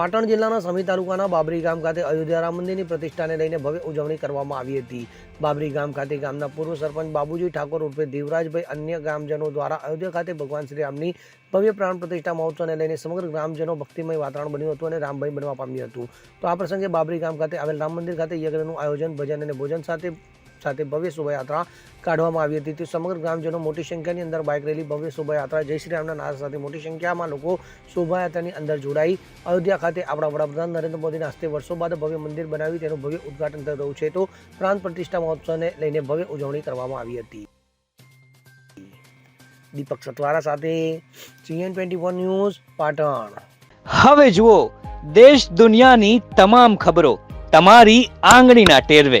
પાટણ જિલ્લાના સમી તાલુકાના બાબરી ગામ ખાતે અયોધ્યા રામ મંદિરની પ્રતિષ્ઠાને લઈને ભવ્ય ઉજવણી કરવામાં આવી હતી. બાબરી ગામ ખાતે ગામના પૂર્વ સરપંચ બાબુજી ઠાકોર ઉર્ફે દેવરાજભાઈ અન્ય ગામજનો દ્વારા અયોધ્યા ખાતે ભગવાન શ્રી રામની ભવ્ય પ્રાણ પ્રતિષ્ઠા મહોત્સવને લઈને સમગ્ર ગ્રામજનો ભક્તિમય વાતાવરણ બન્યું હતું અને રામભાઈ બનવા પામ્યું હતું. તો આ પ્રસંગે બાબરી ગામ ખાતે આવેલ રામ મંદિર ખાતે યજ્ઞનું આયોજન, ભજન અને ભોજન સાથે સાથે ભવ્ય શોભાયાત્રા કાઢવામાં આવી હતી. તે સમગ્ર ગ્રામજનો મોટી સંખ્યાની અંદર બાઇક રેલી ભવ્ય શોભાયાત્રા, જય શ્રી રામના નારા સાથે મોટી સંખ્યામાં લોકો શોભાયાત્રાની અંદર જોડાઈ. અયોધ્યા ખાતે આપણા વડાપ્રધાન નરેન્દ્ર મોદીના હસ્તે વર્ષો બાદ ભવ્ય મંદિર બનાવી તેનું ભવ્ય ઉદઘાટન થઈ રહ્યું છે. તો પ્રાંત પ્રતિષ્ઠા મહોત્સવને લઈને ભવ્ય ઉજવણી કરવામાં આવી હતી. દીપક સતવારા સાથે CN twenty one news, Patan. હવે જુઓ, દેશ દુનિયાની તમામ ખબરો તમારી આંગળીના ટેરવે.